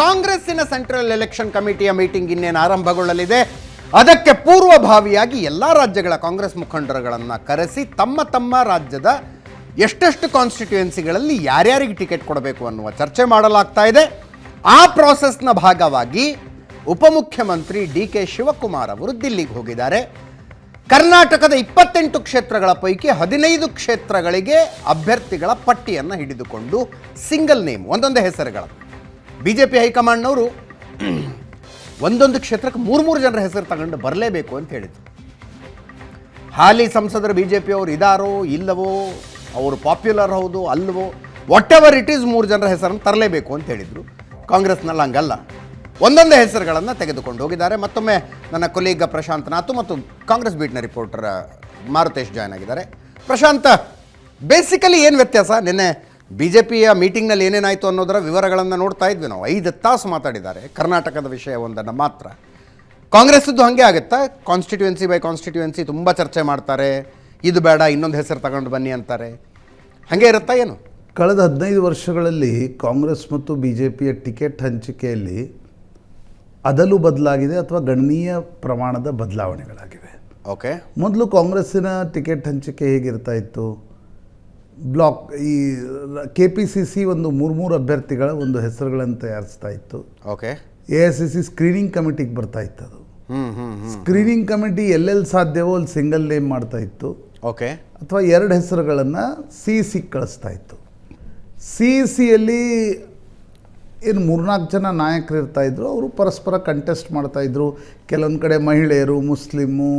ಕಾಂಗ್ರೆಸ್ಸಿನ central election ಕಮಿಟಿಯ meeting ಇನ್ನೇನು ಆರಂಭಗೊಳ್ಳಲಿದೆ? ಅದಕ್ಕೆ ಪೂರ್ವಭಾವಿಯಾಗಿ ಎಲ್ಲ ರಾಜ್ಯಗಳ ಕಾಂಗ್ರೆಸ್ ಮುಖಂಡರುಗಳನ್ನು ಕರೆಸಿ ತಮ್ಮ ತಮ್ಮ ರಾಜ್ಯದ ಎಷ್ಟೆಷ್ಟು ಕಾನ್ಸ್ಟಿಟ್ಯೂಯೆನ್ಸಿಗಳಲ್ಲಿ ಯಾರ್ಯಾರಿಗೆ ಟಿಕೆಟ್ ಕೊಡಬೇಕು ಅನ್ನುವ ಚರ್ಚೆ ಮಾಡಲಾಗ್ತಾ ಇದೆ. ಆ ಪ್ರಾಸೆಸ್ನ ಭಾಗವಾಗಿ ಉಪಮುಖ್ಯಮಂತ್ರಿ ಡಿ ಕೆ ಶಿವಕುಮಾರ್ ಅವರು ದಿಲ್ಲಿಗೆ ಹೋಗಿದ್ದಾರೆ. ಕರ್ನಾಟಕದ ಇಪ್ಪತ್ತೆಂಟು ಕ್ಷೇತ್ರಗಳ ಪೈಕಿ ಹದಿನೈದು ಕ್ಷೇತ್ರಗಳಿಗೆ ಅಭ್ಯರ್ಥಿಗಳ ಪಟ್ಟಿಯನ್ನು ಹಿಡಿದುಕೊಂಡು ಸಿಂಗಲ್ ನೇಮ್ ಒಂದೊಂದೇ ಹೆಸರುಗಳ ಬಿ ಜೆ ಪಿ ಹೈಕಮಾಂಡ್ನವರು ಒಂದೊಂದು ಕ್ಷೇತ್ರಕ್ಕೆ ಮೂರು ಮೂರು ಜನರ ಹೆಸರು ತಗೊಂಡು ಬರಲೇಬೇಕು ಅಂತ ಹೇಳಿದರು. ಹಾಲಿ ಸಂಸದರು ಬಿ ಜೆ ಪಿಯವರು ಇದಾರೋ ಇಲ್ಲವೋ, ಅವರು ಪಾಪ್ಯುಲರ್ ಹೌದು ಅಲ್ಲವೋ ವಾಟ್ ಎವರ್ ಇಟ್ ಈಸ್ ಮೂರು ಜನರ ಹೆಸರನ್ನು ತರಲೇಬೇಕು ಅಂತ ಹೇಳಿದರು. ಕಾಂಗ್ರೆಸ್ನಲ್ಲಿ ಹಂಗಲ್ಲ. ಒಂದೊಂದು ಹೆಸರುಗಳನ್ನು ತೆಗೆದುಕೊಂಡು ಹೋಗಿದ್ದಾರೆ. ಮತ್ತೊಮ್ಮೆ ನನ್ನ ಕೊಲೀಗ ಪ್ರಶಾಂತ್ ನಾಥು ಮತ್ತು ಕಾಂಗ್ರೆಸ್ ಬೀಟ್ನ ರಿಪೋರ್ಟರ್ ಮಾರುತೇಶ್ ಜಾಯ್ನ್ ಆಗಿದ್ದಾರೆ. ಪ್ರಶಾಂತ್ ಬೇಸಿಕಲಿ ಏನು ವ್ಯತ್ಯಾಸ? ನಿನ್ನೆ ಬಿ ಜೆ ಪಿಯ ಮೀಟಿಂಗ್ನಲ್ಲಿ ಏನೇನಾಯಿತು ಅನ್ನೋದರ ವಿವರಗಳನ್ನು ನೋಡ್ತಾ ಇದ್ವಿ ನಾವು. ಐದು ತಾಸು ಮಾತಾಡಿದ್ದಾರೆ. ಕರ್ನಾಟಕದ ವಿಷಯ ಒಂದನ್ನು ಮಾತ್ರ. ಕಾಂಗ್ರೆಸ್ದು ಹಾಗೆ ಆಗುತ್ತಾ? ಕಾನ್ಸ್ಟಿಟ್ಯೂಯೆನ್ಸಿ ಬೈ ಕಾನ್ಸ್ಟಿಟ್ಯೂಯೆನ್ಸಿ ತುಂಬ ಚರ್ಚೆ ಮಾಡ್ತಾರೆ. ಇದು ಬೇಡ ಇನ್ನೊಂದು ಹೆಸರು ತಗೊಂಡು ಬನ್ನಿ ಅಂತಾರೆ. ಹಾಗೆ ಇರುತ್ತಾ ಏನು? ಕಳೆದ ಹದಿನೈದು ವರ್ಷಗಳಲ್ಲಿ ಕಾಂಗ್ರೆಸ್ ಮತ್ತು ಬಿ ಜೆ ಪಿಯ ಟಿಕೆಟ್ ಹಂಚಿಕೆಯಲ್ಲಿ ಅದಲು ಬದಲಾಗಿದೆ ಅಥವಾ ಗಣನೀಯ ಪ್ರಮಾಣದ ಬದಲಾವಣೆಗಳಾಗಿವೆ. ಓಕೆ ಮೊದಲು ಕಾಂಗ್ರೆಸ್ಸಿನ ಟಿಕೆಟ್ ಹಂಚಿಕೆ ಹೇಗಿರ್ತಾ ಇತ್ತು? ಬ್ಲಾಕ್ ಈ ಕೆ ಪಿ ಸಿ ಸಿ ಒಂದು ಮೂರು ಮೂರು ಅಭ್ಯರ್ಥಿಗಳ ಒಂದು ಹೆಸರುಗಳನ್ನು ತಯಾರಿಸ್ತಾ ಇತ್ತು. Okay. A S C C screening ಕಮಿಟಿಗೆ ಬರ್ತಾ ಇತ್ತು ಅದು. ಸ್ಕ್ರೀನಿಂಗ್ ಕಮಿಟಿ ಎಲ್ಲೆಲ್ಲಿ ಸಾಧ್ಯವೋ ಅಲ್ಲಿ ಸಿಂಗಲ್ ನೇಮ್ ಮಾಡ್ತಾ ಇತ್ತು. ಓಕೆ. ಅಥವಾ ಎರಡು ಹೆಸರುಗಳನ್ನು ಸಿ ಸಿ ಕಳಿಸ್ತಾ ಇತ್ತು. ಸಿ ಸಿಯಲ್ಲಿ ಏನು ಮೂರ್ನಾಲ್ಕು ಜನ ನಾಯಕರು ಇರ್ತಾ ಇದ್ರು ಅವರು ಪರಸ್ಪರ ಕಂಟೆಸ್ಟ್ ಮಾಡ್ತಾ ಇದ್ರು. ಕೆಲವೊಂದು ಕಡೆ ಮಹಿಳೆಯರು ಮುಸ್ಲಿಮು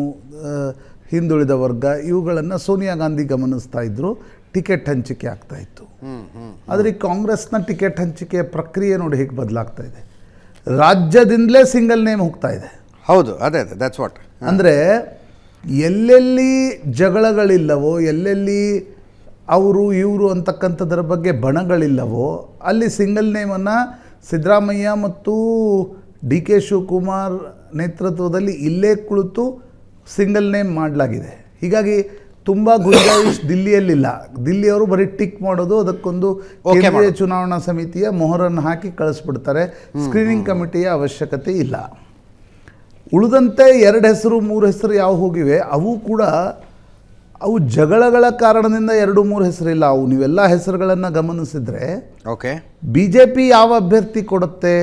ಹಿಂದುಳಿದ ವರ್ಗ ಇವುಗಳನ್ನು ಸೋನಿಯಾ ಗಾಂಧಿ ಗಮನಿಸ್ತಾ ಇದ್ರು. ಟಿಕೆಟ್ ಹಂಚಿಕೆ ಆಗ್ತಾ ಇತ್ತು. ಹ್ಞೂ ಹ್ಞೂ ಆದರೆ ಈ ಕಾಂಗ್ರೆಸ್ನ ಟಿಕೆಟ್ ಹಂಚಿಕೆಯ ಪ್ರಕ್ರಿಯೆ ನೋಡಿ ಹೇಗೆ ಬದಲಾಗ್ತಾ ಇದೆ. ರಾಜ್ಯದಿಂದಲೇ ಸಿಂಗಲ್ ನೇಮ್ ಹೋಗ್ತಾ ಇದೆ. ಹೌದು ಅದೇ ಅದೇ ದಟ್ಸ್ ವಾಟ್ ಅಂದರೆ ಎಲ್ಲೆಲ್ಲಿ ಜಗಳಗಳಿಲ್ಲವೋ ಎಲ್ಲೆಲ್ಲಿ ಅವರು ಇವರು ಅಂತಕ್ಕಂಥದ್ರ ಬಗ್ಗೆ ಬಣಗಳಿಲ್ಲವೋ ಅಲ್ಲಿ ಸಿಂಗಲ್ ನೇಮನ್ನು ಸಿದ್ದರಾಮಯ್ಯ ಮತ್ತು ಡಿ ಕೆ ಶಿವಕುಮಾರ್ ನೇತೃತ್ವದಲ್ಲಿ ಇಲ್ಲೇ ಕುಳಿತು ಸಿಂಗಲ್ ನೇಮ್ ಮಾಡಲಾಗಿದೆ. ಹೀಗಾಗಿ ತುಂಬ ಗುಂಜಾಯಿಷ್ ದಿಲ್ಲಿಯಲ್ಲಿಲ್ಲ. ದಿಲ್ಲಿಯವರು ಬರೀ ಟಿಕ್ ಮಾಡೋದು ಅದಕ್ಕೊಂದು ಕೇಂದ್ರೀಯ ಚುನಾವಣಾ ಸಮಿತಿಯ ಮೊಹರನ್ನು ಹಾಕಿ ಕಳಿಸ್ಬಿಡ್ತಾರೆ. ಸ್ಕ್ರೀನಿಂಗ್ ಕಮಿಟಿಯ ಅವಶ್ಯಕತೆ ಇಲ್ಲ. ಉಳಿದಂತೆ ಎರಡು ಹೆಸರು ಮೂರು ಹೆಸರು ಯಾವ ಹೋಗಿವೆ ಅವು ಕೂಡ ಅವು ಜಗಳಗಳ ಕಾರಣದಿಂದ ಎರಡು ಮೂರು ಹೆಸರಿಲ್ಲ ಅವು ನೀವೆಲ್ಲ ಹೆಸರುಗಳನ್ನು ಗಮನಿಸಿದರೆ ಓಕೆ ಬಿ ಜೆ ಪಿ ಯಾವ ಅಭ್ಯರ್ಥಿ ಕೊಡುತ್ತೆ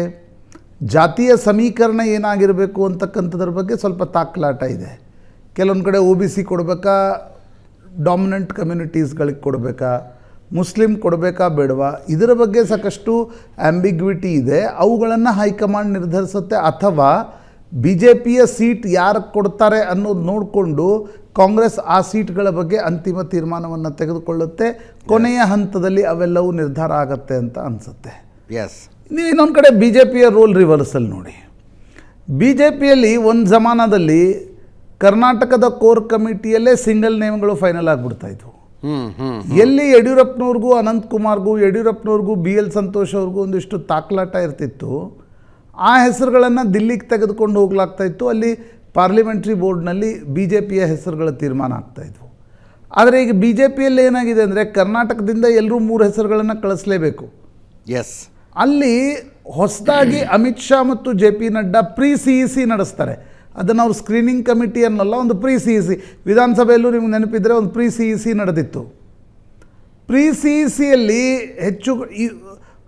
ಜಾತಿಯ ಸಮೀಕರಣ ಏನಾಗಿರಬೇಕು ಅಂತಕ್ಕಂಥದ್ರ ಬಗ್ಗೆ ಸ್ವಲ್ಪ ತಾಕಲಾಟ ಇದೆ. ಕೆಲವೊಂದು ಕಡೆ ಒ ಬಿ ಸಿ ಕೊಡಬೇಕಾ ಡಾಮಿನೆಂಟ್ ಕಮ್ಯುನಿಟೀಸ್ಗಳಿಗೆ ಕೊಡಬೇಕಾ? ಮುಸ್ಲಿಂ ಕೊಡಬೇಕಾ ಬೇಡವಾ? ಇದರ ಬಗ್ಗೆ ಸಾಕಷ್ಟು ಆ್ಯಂಬಿಗ್ವಿಟಿ ಇದೆ. ಅವುಗಳನ್ನು ಹೈಕಮಾಂಡ್ ನಿರ್ಧರಿಸುತ್ತೆ. ಅಥವಾ ಬಿ ಜೆ ಪಿಯ ಸೀಟ್ ಯಾರು ಕೊಡ್ತಾರೆ ಅನ್ನೋದು ನೋಡಿಕೊಂಡು ಕಾಂಗ್ರೆಸ್ ಆ ಸೀಟ್ಗಳ ಬಗ್ಗೆ ಅಂತಿಮ ತೀರ್ಮಾನವನ್ನು ತೆಗೆದುಕೊಳ್ಳುತ್ತೆ. ಕೊನೆಯ ಹಂತದಲ್ಲಿ ಅವೆಲ್ಲವೂ ನಿರ್ಧಾರ ಆಗತ್ತೆ ಅಂತ ಅನಿಸುತ್ತೆ. ಎಸ್ ನೀವು ಇನ್ನೊಂದು ಕಡೆ ಬಿ ಜೆ ಪಿಯ ರೋಲ್ ರಿವರ್ಸಲ್ ನೋಡಿ. ಬಿ ಜೆ ಪಿಯಲ್ಲಿ ಒಂದು ಜಮಾನದಲ್ಲಿ ಕರ್ನಾಟಕದ ಕೋರ್ ಕಮಿಟಿಯಲ್ಲೇ ಸಿಂಗಲ್ ನೇಮ್ಗಳು ಫೈನಲ್ ಆಗ್ಬಿಡ್ತಾ ಇದ್ವು. ಹ್ಞೂ ಹ್ಞೂ ಎಲ್ಲಿ ಯಡಿಯೂರಪ್ಪನವ್ರಿಗೂ ಅನಂತ್ ಕುಮಾರ್ಗೂ ಯಡಿಯೂರಪ್ಪನವ್ರಿಗೂ ಬಿ ಎಲ್ ಸಂತೋಷ್ ಅವ್ರಿಗೂ ಒಂದಿಷ್ಟು ತಾಕಲಾಟ ಇರ್ತಿತ್ತು. ಆ ಹೆಸರುಗಳನ್ನು ದಿಲ್ಲಿಗೆ ತೆಗೆದುಕೊಂಡು ಹೋಗ್ಲಾಗ್ತಾ ಇತ್ತು. ಅಲ್ಲಿ ಪಾರ್ಲಿಮೆಂಟ್ರಿ ಬೋರ್ಡ್ನಲ್ಲಿ ಬಿ ಜೆ ಪಿಯ ಹೆಸರುಗಳ ತೀರ್ಮಾನ ಆಗ್ತಾಯಿದ್ವು ಆದರೆ ಈಗ ಬಿ ಜೆ ಪಿಯಲ್ಲಿ ಏನಾಗಿದೆ ಅಂದರೆ ಕರ್ನಾಟಕದಿಂದ ಎಲ್ಲರೂ ಮೂರು ಹೆಸರುಗಳನ್ನು ಕಳಿಸ್ಲೇಬೇಕು. ಎಸ್ ಅಲ್ಲಿ ಹೊಸದಾಗಿ ಅಮಿತ್ ಶಾ ಮತ್ತು J P Nadda pre C E C ನಡೆಸ್ತಾರೆ. ಅದನ್ನು ಅವರು ಸ್ಕ್ರೀನಿಂಗ್ ಕಮಿಟಿ ಅನ್ನಲ್ಲ ಒಂದು ಪ್ರೀ ಸಿ ಇ ಸಿ ವಿಧಾನಸಭೆಯಲ್ಲೂ ನಿಮ್ಗೆ ನೆನಪಿದ್ರೆ ಒಂದು ಪ್ರೀ ಸಿ ಇ ಸಿ ನಡೆದಿತ್ತು. ಪ್ರೀ ಸಿ ಇ ಸಿಯಲ್ಲಿ ಹೆಚ್ಚು ಈ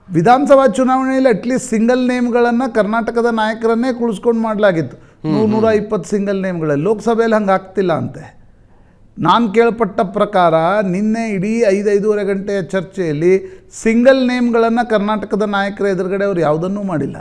ವಿಧಾನಸಭಾ ಚುನಾವಣೆಯಲ್ಲಿ ಅಟ್ಲೀಸ್ಟ್ ಸಿಂಗಲ್ ನೇಮ್ಗಳನ್ನು ಕರ್ನಾಟಕದ ನಾಯಕರನ್ನೇ ಕುಳಿಸ್ಕೊಂಡು ಮಾಡಲಾಗಿತ್ತು. ನೂರು ನೂರ ಇಪ್ಪತ್ತು ಸಿಂಗಲ್ ನೇಮ್ಗಳಲ್ಲಿ ಲೋಕಸಭೆಯಲ್ಲಿ ಹಂಗೆ ಆಗ್ತಿಲ್ಲ ಅಂತೆ. ನಾನು ಕೇಳ್ಪಟ್ಟ ಪ್ರಕಾರ ನಿನ್ನೆ ಇಡೀ ಐದು ಐದೂವರೆ ಗಂಟೆಯ ಚರ್ಚೆಯಲ್ಲಿ ಸಿಂಗಲ್ ನೇಮ್ಗಳನ್ನು ಕರ್ನಾಟಕದ ನಾಯಕರ ಎದುರುಗಡೆ ಅವ್ರು ಯಾವುದನ್ನೂ ಮಾಡಿಲ್ಲ.